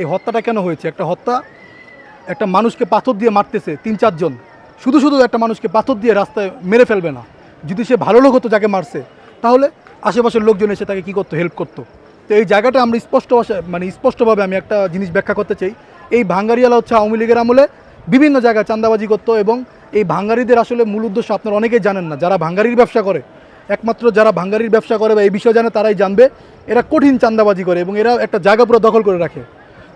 এই হত্যাটা কেন হয়েছে? একটা হত্যা, একটা মানুষকে পাথর দিয়ে মারতেছে তিন চারজন শুধু শুধু একটা মানুষকে পাথর দিয়ে রাস্তায় মেরে ফেলবে না। যদি সে ভালো লোক হতো যাকে মারছে, তাহলে আশেপাশের লোকজন এসে তাকে কী করতো? হেল্প করতো। তো এই জায়গাটা আমরা স্পষ্ট মানে স্পষ্টভাবে আমি একটা জিনিস ব্যাখ্যা করতে চাই। এই ভাঙ্গারিয়ালা হচ্ছে আওয়ামী লীগের আমলে বিভিন্ন জায়গায় চাঁদাবাজি করতো এবং এই ভাঙ্গারিদের আসলে মূল উদ্দেশ্য আপনারা অনেকেই জানেন না, যারা ভাঙ্গারির ব্যবসা করে, একমাত্র যারা ভাঙ্গারির ব্যবসা করে বা এই বিষয়ে জানে তারাই জানবে। এরা কঠিন চান্দাবাজি করে এবং এরা একটা জায়গা পুরো দখল করে রাখে।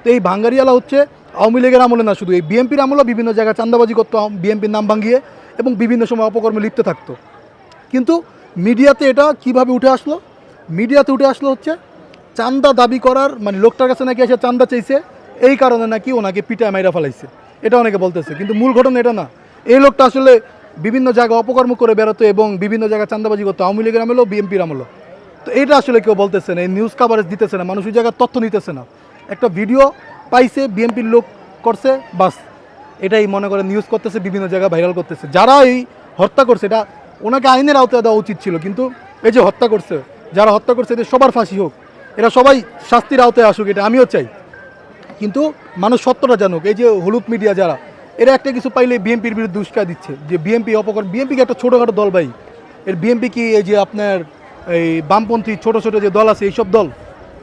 তো এই ভাঙ্গারিয়ালা হচ্ছে আওয়ামী লীগের আমলে না, শুধু এই বিএনপির আমলেও বিভিন্ন জায়গায় চান্দাবাজি করতো বিএনপির নাম ভাঙিয়ে এবং বিভিন্ন সময় অপকর্মে লিপ্ত থাকতো। কিন্তু মিডিয়াতে এটা কীভাবে উঠে আসলো? মিডিয়াতে উঠে আসলো হচ্ছে চান্দা দাবি করার মানে লোকটার কাছে নাকি এসে চান্দা চাইছে, এই কারণে নাকি ওনাকে পিটায় মাইরা ফেলাইছে। এটা অনেকে বলতেছে, কিন্তু মূল ঘটনা এটা না। এই লোকটা আসলে বিভিন্ন জায়গায় অপকর্ম করে বেরোতো এবং বিভিন্ন জায়গায় চান্দাবাজি করতো, আওয়ামী লীগের আমলেও বিএনপির আমলও। তো এটা আসলে কেউ বলতেছে না, এই নিউজ কাভারেজ দিতেছে না, মানুষ ওই জায়গায় তথ্য নিতেছে না। একটা ভিডিও পাইছে বিএনপির লোক করছে, বাস। এটাই মনে করে নিউজ করতেছে, বিভিন্ন জায়গায় ভাইরাল করতেছে। যারা এই হত্যা করছে, এটা ওনাকে আইনের আওতায় দেওয়া উচিত ছিল, কিন্তু এই যে হত্যা করছে, যারা হত্যা করছে, এদের সবার ফাঁসি হোক। এরা সবাই শাস্তির আওতায় আসুক, এটা আমিও চাই। কিন্তু মানুষ সত্যটা জানুক, এই যে হলুদ মিডিয়া যারা, এরা একটা কিছু পাইলে বিএনপির বিরুদ্ধে উস্কা দিচ্ছে। যে বিএনপি অপকর বিএনপিকে একটা ছোটোখাটো দল ভাই। এর বিএনপি কি এই যে আপনার এই বামপন্থী ছোটো ছোটো যে দল আছে, এইসব দল?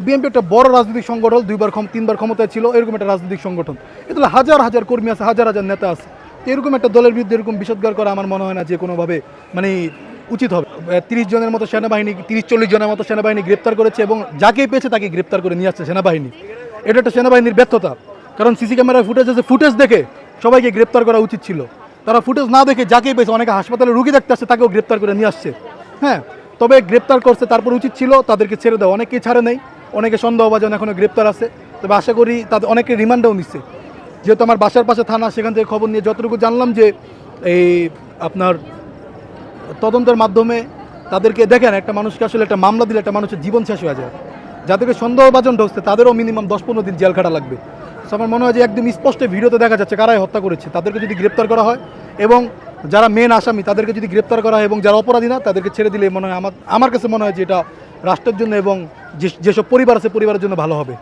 বিএনপি একটা বড় রাজনৈতিক সংগঠন, দুইবার ক্ষম, তিনবার ক্ষমতায় ছিল, এরকম একটা রাজনৈতিক সংগঠন। এগুলো হাজার হাজার কর্মী আছে, হাজার হাজার নেতা আছে। এরকম একটা দলের বিরুদ্ধে এরকম বিষদগার করা আমার মনে হয় না যে কোনোভাবে মানে উচিত হবে। তিরিশ জনের মতো সেনাবাহিনী, তিরিশ চল্লিশ জনের মতো সেনাবাহিনী গ্রেপ্তার করেছে এবং যাকেই পেয়েছে তাকে গ্রেপ্তার করে নিয়ে আসছে সেনাবাহিনী। এটা একটা সেনাবাহিনীর ব্যর্থতা। কারণ সিসি ক্যামেরার ফুটেজ আছে, ফুটেজ দেখে সবাইকে গ্রেপ্তার করা উচিত ছিল। তারা ফুটেজ না দেখে যাকেই পেয়েছে, অনেকে হাসপাতালে রুগী দেখতে আসছে, তাকেও গ্রেপ্তার করে নিয়ে আসছে। হ্যাঁ? তবে গ্রেপ্তার করছে, তারপর উচিত ছিল তাদেরকে ছেড়ে দেওয়া। অনেকেই ছাড়ে নেই, অনেকে সন্দেহভাজন এখনও গ্রেপ্তার আছে। তবে আশা করি তাদের অনেকে রিমান্ডেও নিচ্ছে। যেহেতু আমার বাসার পাশে থানা, সেখান থেকে খবর নিয়ে যতটুকু জানলাম যে এই আপনার তদন্তের মাধ্যমে তাদেরকে, দেখেন একটা মানুষকে আসলে একটা মামলা দিলে একটা মানুষের জীবন শেষ হয়ে যায়। যাদেরকে সন্দেহভাজন ঢুকছে, তাদেরও মিনিমাম দশ পনেরো দিন জেল খাটা লাগবে আমার মনে হয় যে একদম স্পষ্ট ভিডিওতে দেখা যাচ্ছে কারাই হত্যা করেছে। তাদেরকে যদি গ্রেপ্তার করা হয় এবং যারা মেন আসামি, তাদেরকে যদি গ্রেপ্তার করা হয় এবং যারা অপরাধী না, তাদেরকে ছেড়ে দিলে মনে হয় আমার আমার কাছে মনে হয় যে এটা রাষ্ট্রের জন্য এবং যেসব পরিবার আছে, পরিবারের জন্য ভালো হবে।